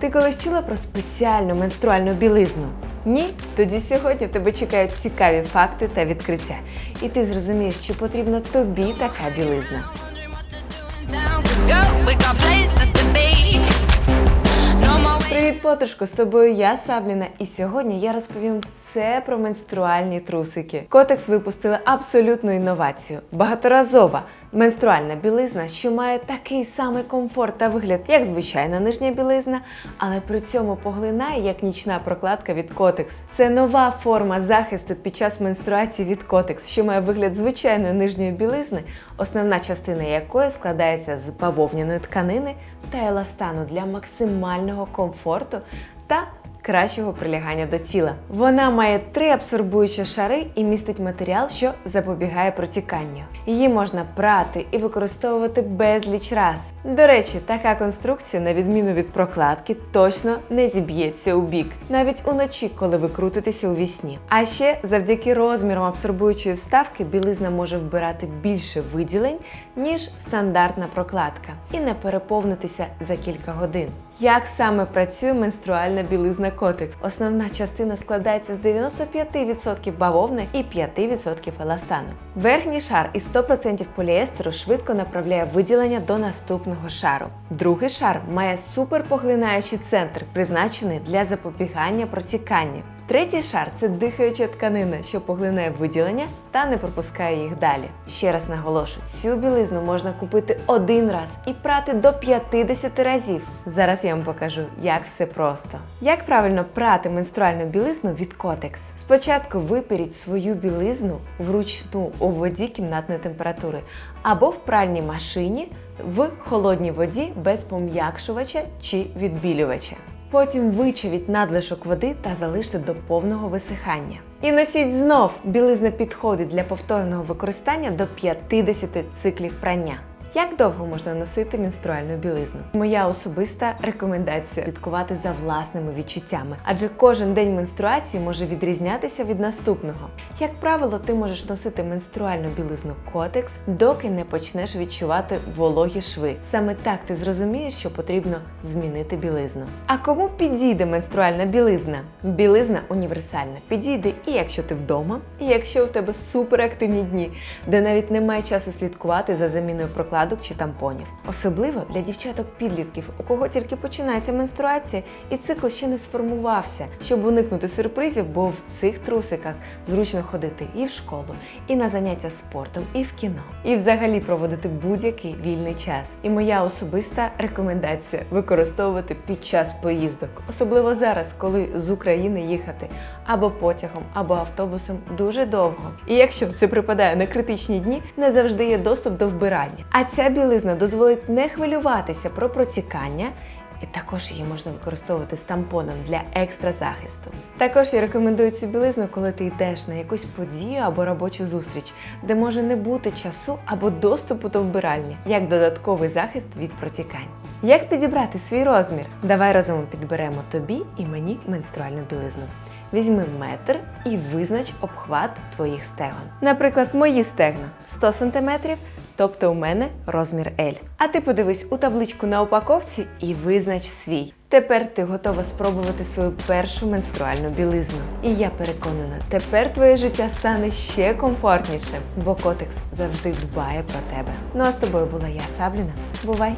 Ти колись чула про спеціальну менструальну білизну? Ні? Тоді сьогодні тебе чекають цікаві факти та відкриття. І ти зрозумієш, чи потрібна тобі така білизна. Привіт, подружко! З тобою я Сабліна, і сьогодні я розповім все про менструальні трусики. Котекс випустили абсолютну інновацію. Багаторазова менструальна білизна, що має такий самий комфорт та вигляд, як звичайна нижня білизна, але при цьому поглинає як нічна прокладка від Котекс. Це нова форма захисту під час менструації від Котекс, що має вигляд звичайної нижньої білизни, основна частина якої складається з бавовняної тканини та еластану для максимального комфорту та кращого прилягання до тіла. Вона має три абсорбуючі шари і містить матеріал, що запобігає протіканню. Її можна прати і використовувати безліч раз. До речі, така конструкція, на відміну від прокладки, точно не зіб'ється у бік, навіть уночі, коли ви крутитеся у вісні. А ще завдяки розмірам абсорбуючої вставки білизна може вбирати більше виділень, ніж стандартна прокладка, і не переповнитися за кілька годин. Як саме працює менструальна білизна Котекс? Основна частина складається з 95% бавовни і 5% еластану. Верхній шар із 100% поліестеру швидко направляє виділення до наступного шару. Другий шар має суперпоглинаючий центр, призначений для запобігання протіканню. Третій шар це дихаюча тканина, що поглинає виділення та не пропускає їх далі. Ще раз наголошую, цю білизну можна купити один раз і прати до 50 разів. Зараз я вам покажу, як все просто. Як правильно прати менструальну білизну від Котекс? Спочатку виперіть свою білизну вручну у воді кімнатної температури або в пральній машині в холодній воді без пом'якшувача чи відбілювача. Потім вичавіть надлишок води та залиште до повного висихання. І носіть знов. Білизна підходить для повторного використання до 50 циклів прання. Як довго можна носити менструальну білизну? Моя особиста рекомендація слідкувати за власними відчуттями, адже кожен день менструації може відрізнятися від наступного. Як правило, ти можеш носити менструальну білизну котекс, доки не почнеш відчувати вологі шви. Саме так ти зрозумієш, що потрібно змінити білизну. А кому підійде менструальна білизна? Білизна універсальна. Підійде і якщо ти вдома, і якщо у тебе суперактивні дні, де навіть немає часу слідкувати за заміною прокладок чи тампонів. Особливо для дівчаток-підлітків, у кого тільки починається менструація і цикл ще не сформувався, щоб уникнути сюрпризів, бо в цих трусиках зручно ходити і в школу, і на заняття спортом, і в кіно, і взагалі проводити будь-який вільний час. І моя особиста рекомендація використовувати під час поїздок, особливо зараз, коли з України їхати або потягом, або автобусом дуже довго. І якщо це припадає на критичні дні, не завжди є доступ до вбиральні. А ця білизна дозволить не хвилюватися про протікання. І також її можна використовувати з тампоном для екстра захисту. Також я рекомендую цю білизну, коли ти йдеш на якусь подію або робочу зустріч, де може не бути часу або доступу до вбиральні, як додатковий захист від протікань. Як підібрати свій розмір? Давай разом підберемо тобі і мені менструальну білизну. Візьми метр і визнач обхват твоїх стегон. Наприклад, мої стегна 100 см, тобто у мене розмір L. А ти подивись у табличку на упаковці і визнач свій. Тепер ти готова спробувати свою першу менструальну білизну. І я переконана, тепер твоє життя стане ще комфортнішим, бо котекс завжди дбає про тебе. Ну а з тобою була я, Сабліна. Бувай!